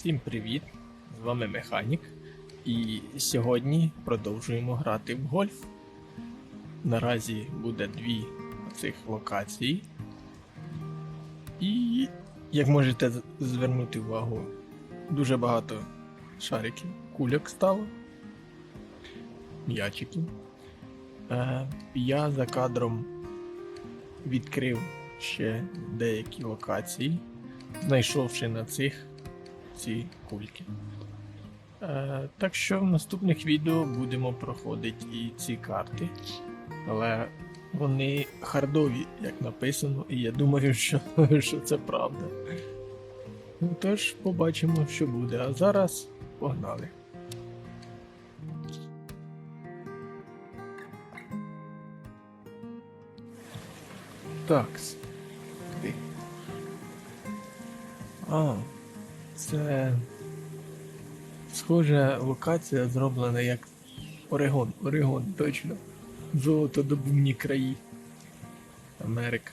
Всім привіт! З вами Механік. І сьогодні продовжуємо грати в гольф. Наразі буде дві цих локації. І, як можете звернути увагу, дуже багато шариків, кульок стало, м'ячиків. Е, я за кадром відкрив ще деякі локації, знайшовши на цих ці кульки. Е, так що в наступних відео будемо проходити і ці карти. Але вони хардові, як написано, і я думаю, що, що це правда. Ну, Тож побачимо, що буде. А зараз погнали. Такс. А, це. Схоже, локація зроблена як Орегон. Орегон, точно. Золотодобувні краї. Америка.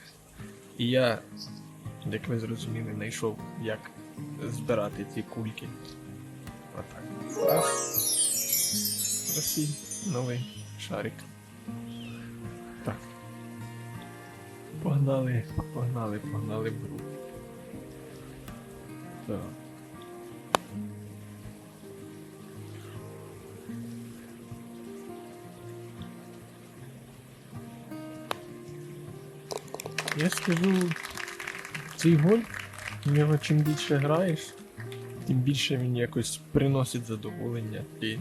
І я, як ви зрозуміли, знайшов, як збирати ці кульки. Отак. Раз. Новий шарик. Так. Погнали, погнали, погнали в гру. Так. Я скажу, цей гольф, в нього чим більше граєш, тим більше він якось приносить задоволення. Ти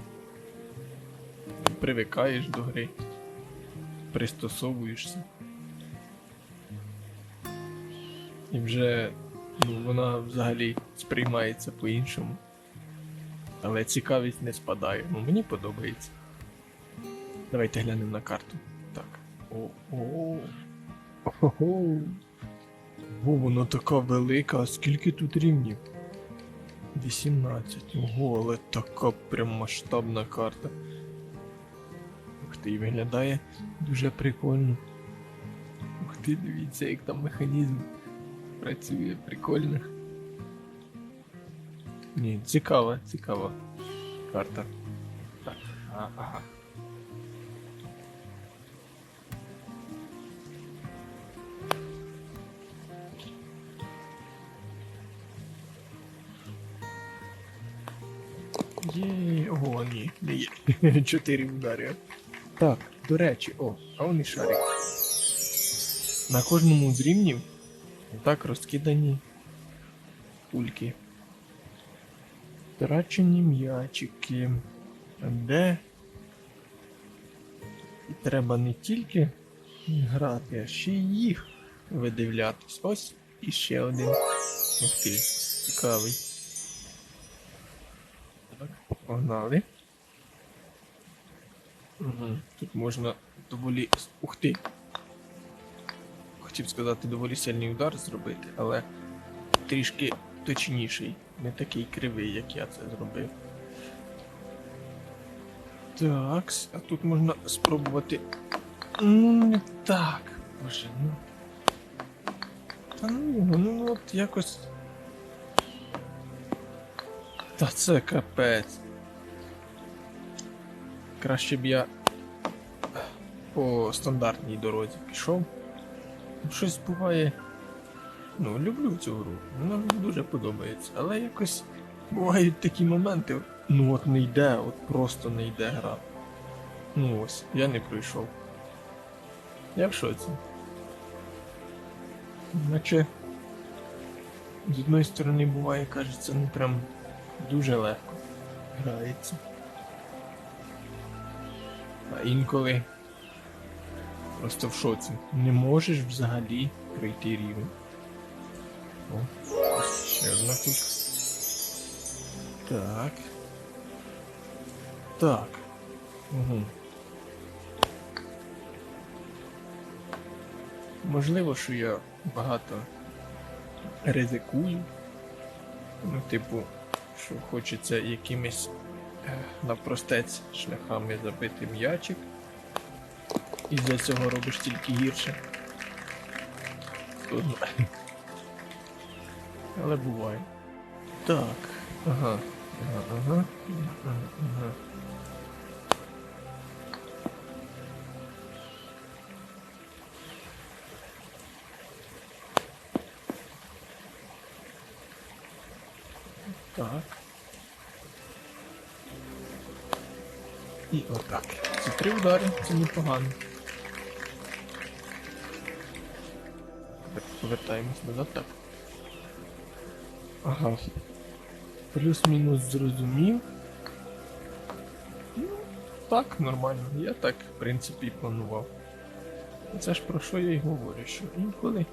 привикаєш до гри, пристосовуєшся. І вже ну, вона взагалі сприймається по-іншому. Але цікавість не спадає. Ну мені подобається. Давайте глянемо на карту. Так. О-о. Ого. О, вона така велика, а скільки тут рівнів? 18. Ого, але така прям масштабна карта. Ух ти, виглядає дуже прикольно. Ух ти, дивіться, як там механізм працює, прикольно. Ні, цікава, цікава карта. Так, ага. Є, о, ні, не є. Чотири удари. Так, до речі, о, а он і шарик. На кожному з рівнів так розкидані кульки. Втрачені м'ячики. Де? І треба не тільки грати, а ще й їх видивлятись. Ось і ще один. Ух ти, цікавий. Погнали. Угу. Тут можна доволі. Ух ти! Хотів сказати доволі сильний удар зробити, але трішки точніший, не такий кривий, як я це зробив. Так, а тут можна спробувати. Ну, не так. Боже, ну. Та ну, ну от якось. Та це капець. Краще б я по стандартній дорозі пішов. Щось буває. Ну, люблю цю гру. Вона мені дуже подобається. Але якось бувають такі моменти. Ну от не йде, от просто не йде гра. Ну ось, я не пройшов. Я в шоці. Наче з одної сторони буває, кажеться, ну прям дуже легко грається. А інколи просто в шоці. Не можеш взагалі пройти рівень. О, ще одна тут. Так. Так. Угу. Можливо, що я багато ризикую. Ну, типу, що хочеться якимись навпростець шляхами забити м'ячик. І за цього робиш тільки гірше. Але буває. Так. Ага. Ага, ага. Ага, ага. І отак. Це три удари, це непогано. Повертаємось назад, так. Ага. Плюс-мінус зрозумів. Ну, так, нормально. Я так, в принципі, і планував. Це ж про що я й говорю, що інколи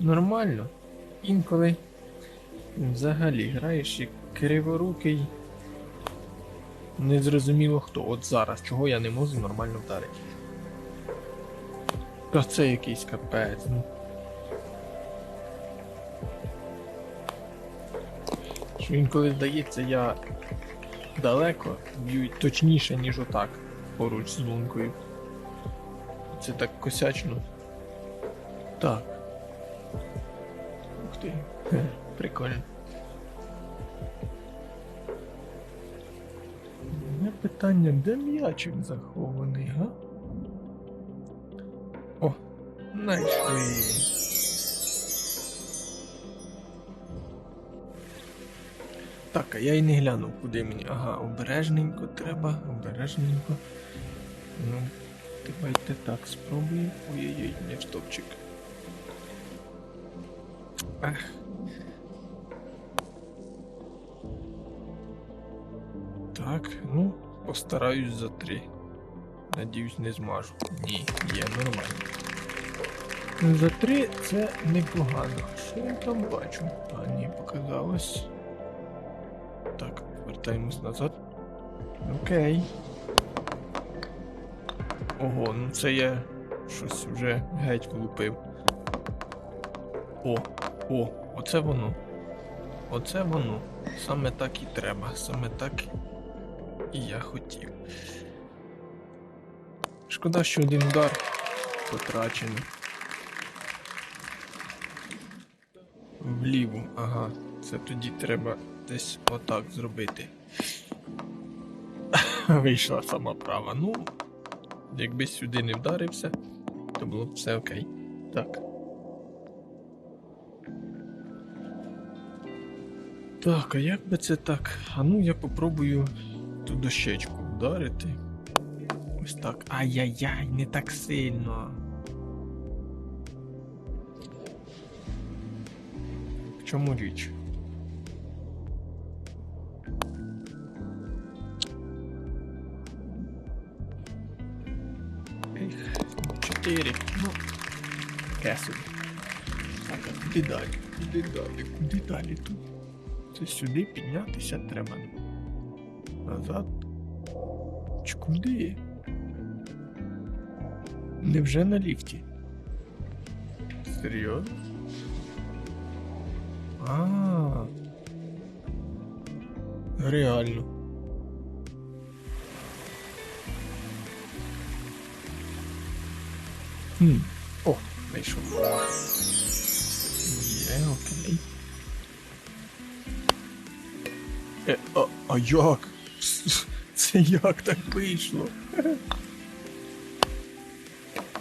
нормально, інколи взагалі граєш як криворукий. Незрозуміло хто. От зараз, чого я не можу нормально вдарити. Та це якийсь капець. Ну. Що інколи здається, я далеко б'ю точніше, ніж отак, поруч з лункою. Це так косячно. Так. Ух ти. Прикольно. Питання, де м'ячик захований, га? О, знайшли. Так, а я й не глянув, куди мені. Ага, обережненько треба, обережненько. Ну, давайте так спробуємо. Ой-ой-ой, не в стопчик. Ех. Постараюсь за три. Надіюсь, не змажу. Ні, є нормально. За три це непогано. Що я там бачу? А, ні, показалось. Так, повертаємось назад. Окей. Ого, ну це я щось вже геть влупив. О, о, оце воно. Оце воно. Саме так і треба. Саме так я хотів. Шкода, що один удар потрачений. Вліву, ага. Це тоді треба десь отак зробити. Вийшла сама права. Ну, якби сюди не вдарився, то було б все окей. Так. Так, а як би це так? А ну я попробую ту дощечку вдарити. Ось так. Ай-яй-яй, не так сильно. В чому річ? Чотири. Ну, таке собі. Так, куди далі? Куди далі? Куди далі тут? Це сюди піднятися треба. Назад. Чи куди? Невже на ліфті? Серйозно? А. Реально. Хм. О, знайшов. Є, окей. Е, а, а як? Це як так вийшло?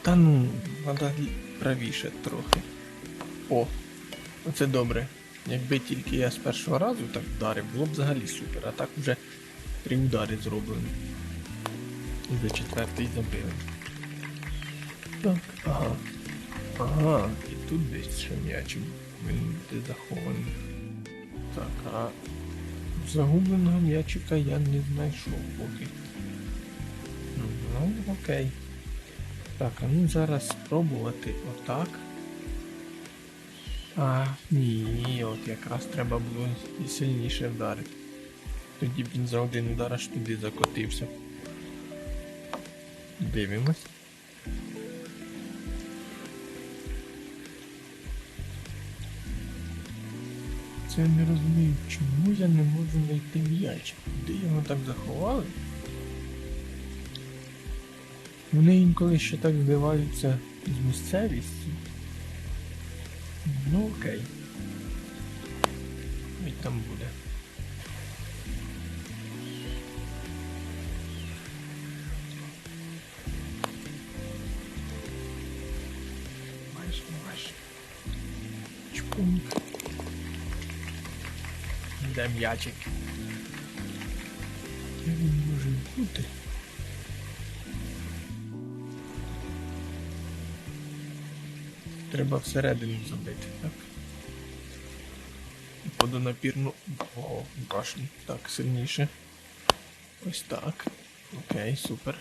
Та ну, треба правіше трохи. О, оце добре. Якби тільки я з першого разу так вдарив, було б взагалі супер, а так вже три удари зроблені. І за четвертий забили. Так, ага. Ага, і тут десь ще м'ячик повинен бути захований. Так, а загубленого м'ячика я не знайшов поки. Ну, окей. Так, а ну зараз спробувати отак. А, ні, от якраз треба було і сильніше вдарити. Тоді б він за один удар аж туди закотився. Дивимось. Це я не розумію, чому я не можу знайти м'яч. Де його так заховали? Вони інколи ще так збиваються з місцевістю. Ну окей. там буде. М'ячик? Де він може бути? Треба всередину забити, так? Водонапірну. О, башню. Так, сильніше. Ось так. Окей, супер.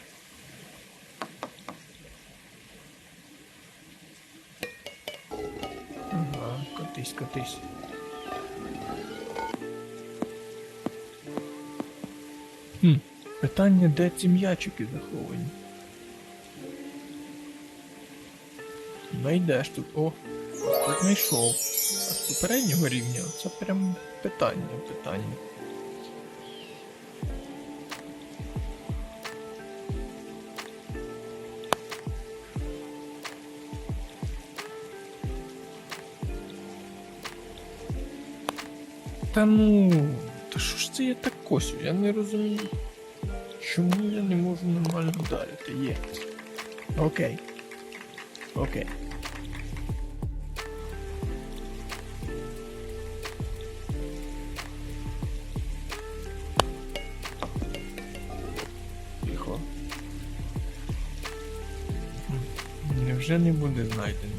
Ага, котись, котись. Хм, питання, де ці м'ячики заховані? Найдеш тут. О, тут знайшов. А з попереднього рівня це прям питання, питання. Та ну, та що ж це я так косю? Я не розумію. Чому я не можу нормально вдарити? Є. Окей. Окей. Тихо. Невже не буде знайдений?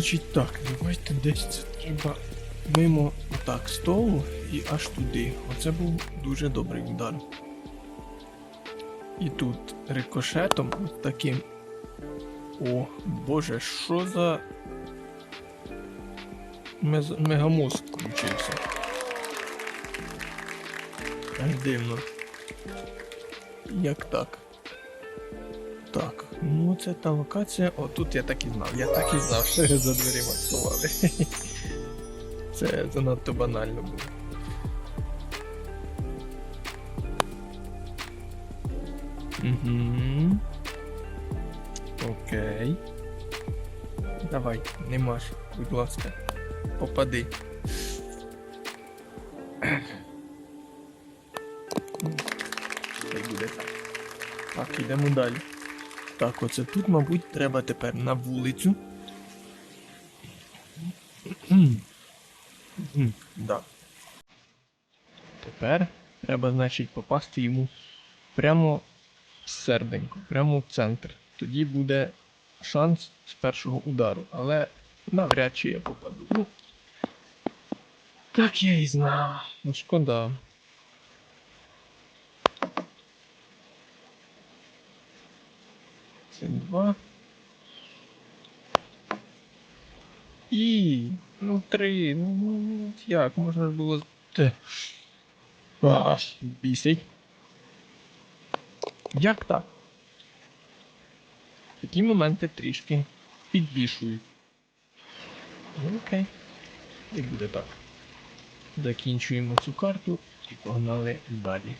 Значить так, давайте десь це треба мимо отак столу і аж туди. Оце був дуже добрий удар. І тут рикошетом от таким. О, боже, що за Мез... мегамозк включився. Аж дивно. Як так? Так, ну це та локація. О, тут я так і знав. Я так і знав, що за дверима сховали. Це занадто банально було. Угу. Окей. Давай, не маш, будь ласка. Попади. Так. Ідемо далі. Так, оце тут, мабуть, треба тепер на вулицю. Да. Тепер треба, значить, попасти йому прямо в серденько, прямо в центр. Тоді буде шанс з першого удару, але навряд чи я попаду. Ну, так я і знав. Ну, шкода. Це два. І. Ну, три. Ну, ну, як можна було. Аж, бісить. Як так? Такі моменти трішки підбішують. Ну, окей. І буде так. Закінчуємо цю карту і погнали далі.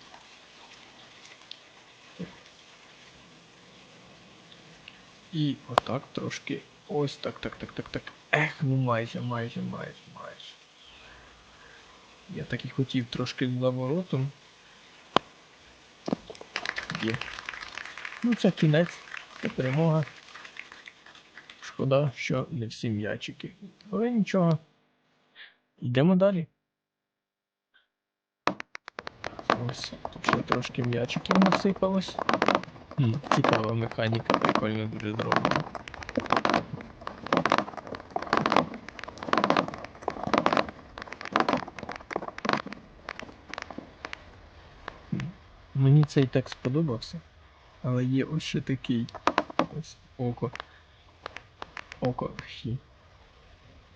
І отак трошки. Ось так, так, так, так, так. Ех, ну майже, майже, майже, майже. Я так і хотів трошки з. Є. Ну це кінець, це перемога. Шкода, що не всі м'ячики. Але нічого. Йдемо далі. Ось, тут ще трошки м'ячиків насипалось. Цікава механіка, прикольно дуже зроблена. Мені цей текст сподобався, але є ось ще такий. Ось око. Око. Хі.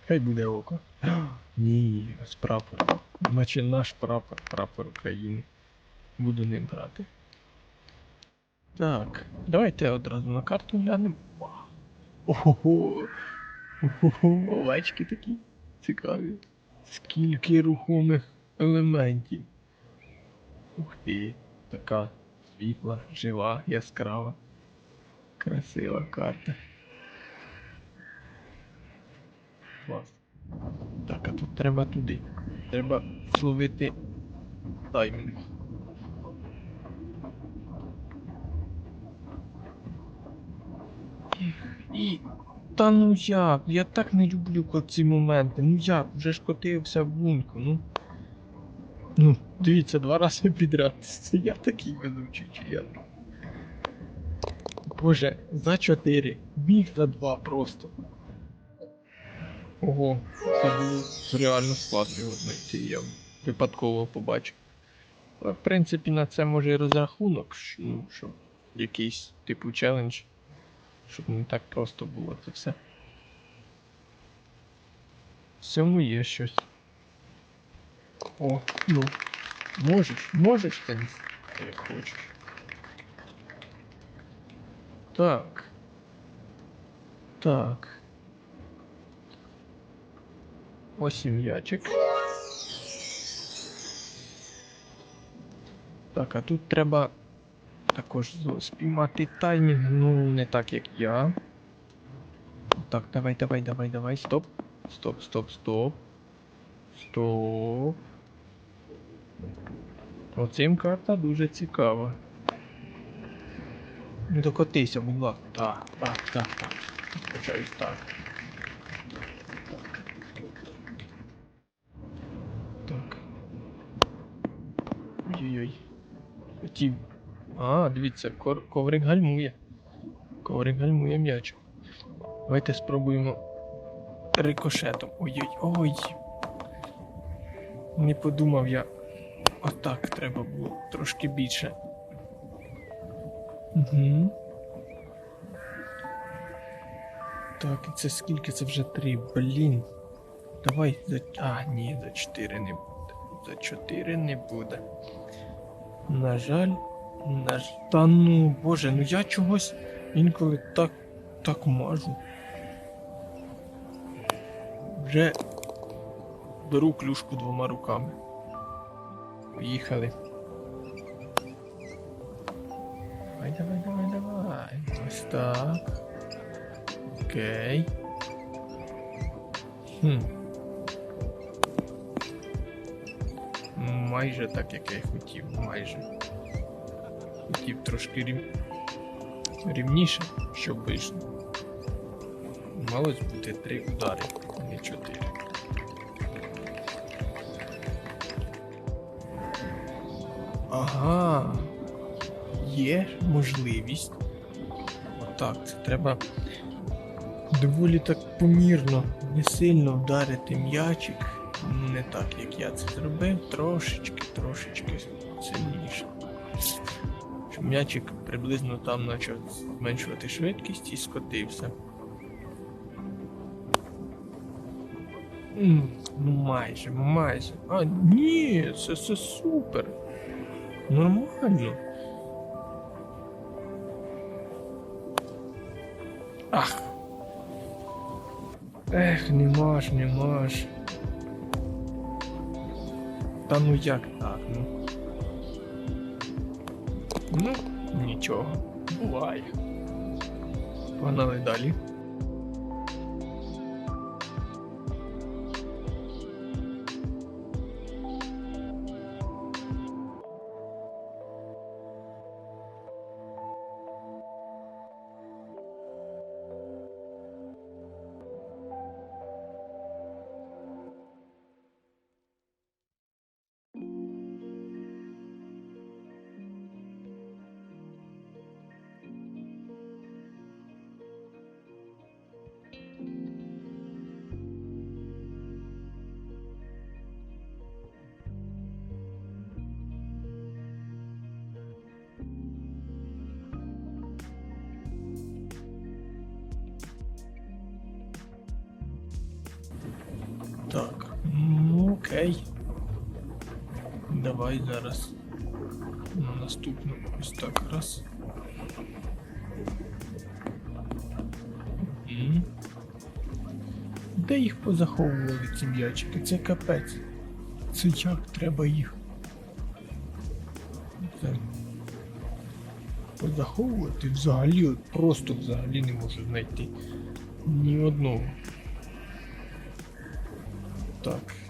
Хай буде око. Ні, ось прапор. Наче наш прапор, прапор України. Буду ним грати. Так, давайте одразу на карту глянемо. Ого! Ого, овечки такі цікаві. Скільки рухомих елементів. Ух ти, така світла, жива, яскрава, красива карта. Клас. Так, а тут треба туди. Треба зловити таймінг. Та ну як? Я так не люблю ці моменти. Ну як? Вже ж котився в лунку, ну. Ну, дивіться, два рази підряд. Це я такий везучий, чи я. Боже, за 4. Біг за 2 просто. Ого, це було реально складно його знайти, я випадково побачив. В принципі на це може і розрахунок, ну, що якийсь типу челендж, щоб не так просто було це все. В цьому є щось. О, ну. Можеш, можеш теніс, як хочеш. Так. Так. Ось і м'ячик. Так, а тут треба також спіймати таймінг, ну не так як я. Так, давай, давай, давай, давай, стоп. Стоп, стоп, стоп. Стоп. Оцим карта дуже цікава. Не докотися, будь ласка. Так, так, так, так. Почаюсь так. Так. Ой-ой-ой. Хотів. А, дивіться, коврик гальмує. Коврик гальмує м'яч. Давайте спробуємо рикошетом. Ой-ой-ой. Не подумав я. Отак треба було трошки більше. Угу. Так, і це скільки? Це вже три. Блін. Давай за. А, ні, за 4 не буде. За 4 не буде. На жаль. Та ну, боже, ну я чогось інколи так. так мажу. Вже беру клюшку двома руками. Поїхали. Давай, давай, давай, давай. Ось так. Окей. Хм. Майже так, як я хотів, майже. Хотів трошки рів... рівніше, щоб вийшло. Малось бути три удари, а не чотири. Ага. Є можливість. Отак, це треба доволі так помірно, не сильно вдарити м'ячик. Не так, як я це зробив, трошечки, трошечки сильніше. М'ячик приблизно там почав зменшувати швидкість і скотився. Ну майже, майже. А, ні, це, це супер. Нормально. Ах. Ех, не маш, не маш. Та ну як так, ну. Ну, нічого. Буває. Погнали далі. Окей. Давай зараз на наступну ось так раз. Мгм. Де їх позаховували ці м'ячики? Це капець. Це як треба їх. Це... Позаховувати взагалі, от просто взагалі не можу знайти. Ні одного. Так.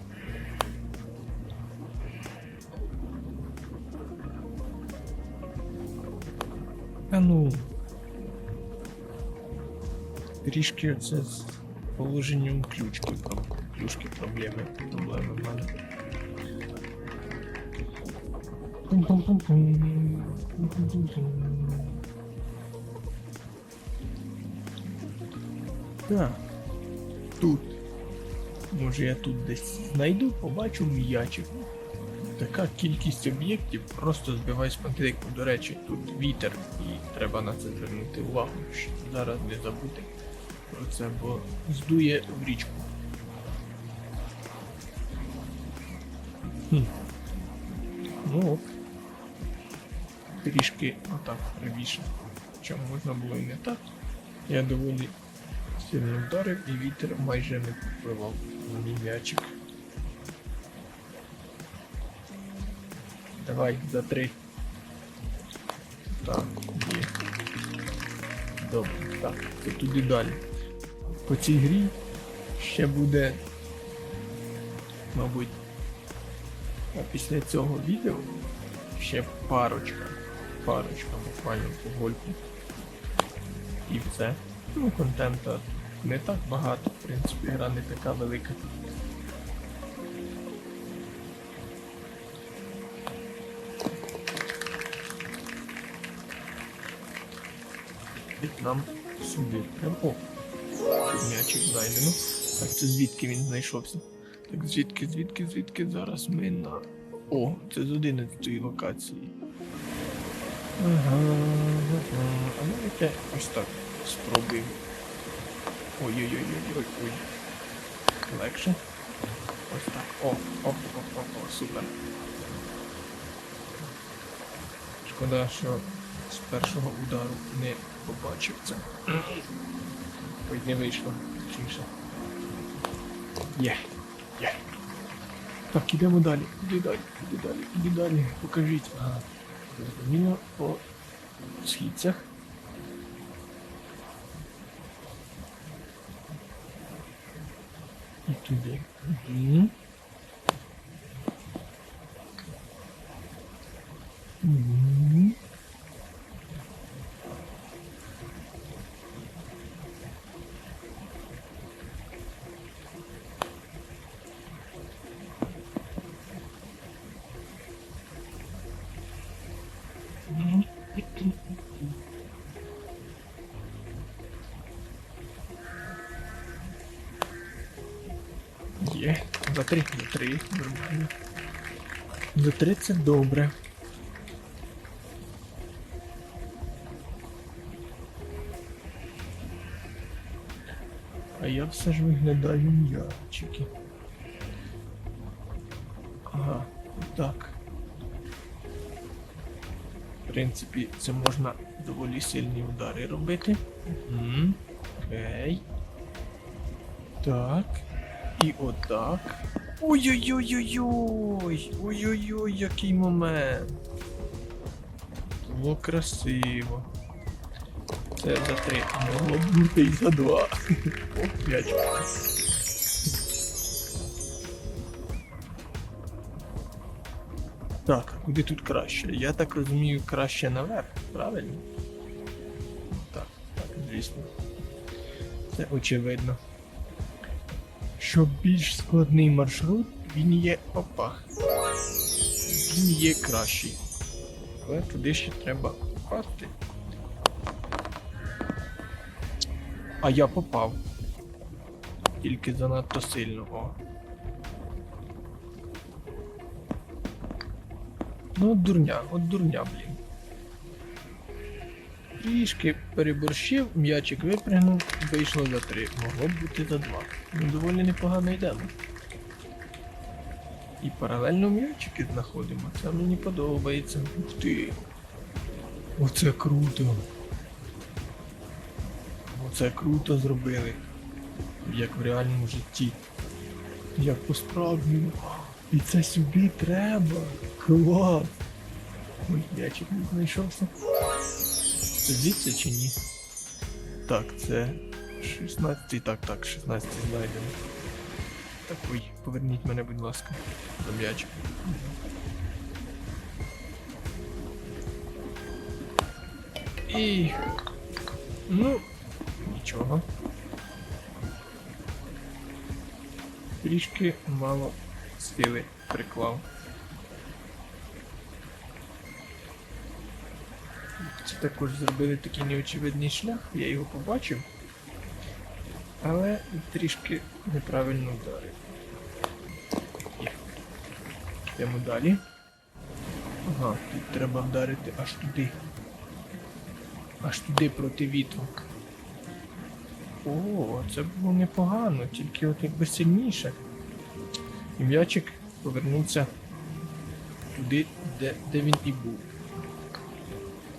Ну. Трішки це з положенням ключки, проб- ключки проблеми, проблеми в мене. Так. Тут. Може я тут десь знайду, побачу м'ячик. Така кількість об'єктів просто збиває з пантелику. До речі, тут вітер і треба на це звернути увагу, щоб зараз не забути про це, бо здує в річку. Хм. Ну ок. Трішки отак правіше. Чому можна було і не так. Я доволі сильно вдарив і вітер майже не впливав на мій м'ячик. Давай, за три. Так, є. Добре, так, це туди далі. По цій грі ще буде, мабуть, а після цього відео ще парочка. Парочка буквально по гольфу. І все. Ну, контента не так багато, в принципі, гра не така велика. І нам сюди прям. О! М'ячик знайдено. Так, це звідки він знайшовся? Так, звідки, звідки, звідки зараз ми на. О, це з 11 локації. Ага, ага. А давайте ось так спробуємо. Ой-ой-ой-ой-ой. ой Легше. Ось так. О, о, о, о, о, супер. Шкода, що з першого удару не побачив це. Ой, не вийшло. Точніше. Є. Є. Так, ідемо далі. Іди далі, іди далі, іди далі. Покажіть. Ага. Зрозуміло по східцях. І туди. Угу. Угу. За три, за три. Нормально. За три це добре. А я все ж виглядаю м'ячики. Ага, так. В принципі, це можна доволі сильні удари робити. Угу. Окей. Так. І отак. Ой-ой-ой-ой-ой! Ой-ой-ой, який момент. Було красиво. Це за три. Могло бути і за два. О, п'ять. Так, куди тут краще? Я так розумію, краще наверх, правильно? Так, так, звісно. Це очевидно. Щоб більш складний маршрут, він є опа. Він є кращий. Але туди ще треба попасти. А я попав. Тільки занадто сильно. О. Ну, от дурня, от дурня, блін. Трішки переборщив, м'ячик випрягнув, вийшло за три. Могло б бути за два. Ну, доволі непогано йдемо. І паралельно м'ячики знаходимо. Це мені подобається. Ух ти. Оце круто. Оце круто зробили. як в реальному житті. Як по-справжньому. І це сюди треба. Клас. Ой, м'ячик не знайшовся. Звідси чи ні? Так, це 16, так, так, 16 знайдено. Так, ой, поверніть мене, будь ласка, до м'ячика. І. Ну, нічого. Трішки мало сили приклав. Це також зробили такий неочевидний шлях, я його побачив. Але трішки неправильно вдарив. Йдемо далі. Ага, тут треба вдарити аж туди. Аж туди проти вітру. О, це було непогано, тільки от якби сильніше. І м'ячик повернувся туди, де, де він і був.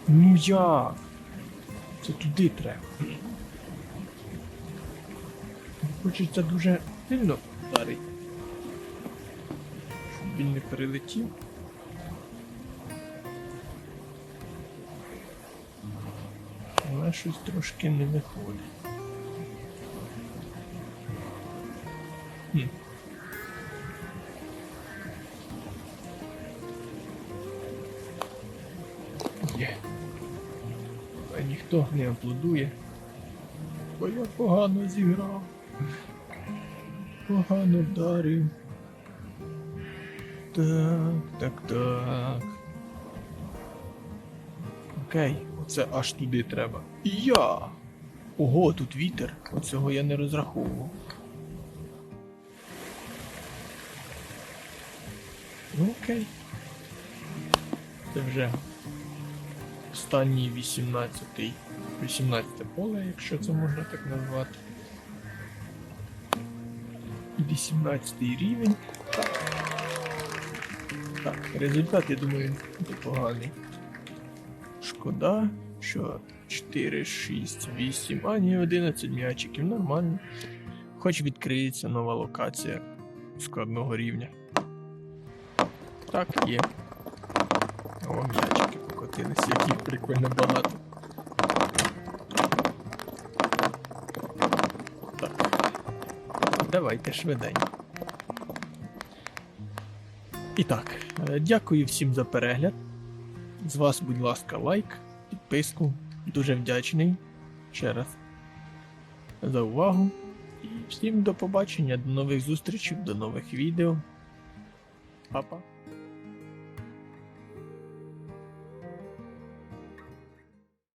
Ну як? Це туди треба. Хочеться дуже сильно вдарити. Щоб він не перелетів. Але щось трошки не виходить. Хм. Ніхто не аплодує. Бо я погано зіграв. Погано вдарив. Так, так, так. Окей, оце аж туди треба. І Я! Ого, тут вітер. Оцього я не розраховував. Ну окей. Це вже останній 18-й. 18 поле, якщо це можна так назвати. 18 рівень. Так. Так, результат, я думаю, непоганий. Шкода, що 4, 6, 8, а ні, 11 м'ячиків, нормально. Хоч відкриється нова локація складного рівня. Так, є. О, м'ячики покотилися, яких прикольно багато. Так. Давайте швиденько. І так, е, дякую всім за перегляд. З вас, будь ласка, лайк, підписку. Дуже вдячний ще раз за увагу. І всім до побачення, до нових зустрічей, до нових відео. Па-па.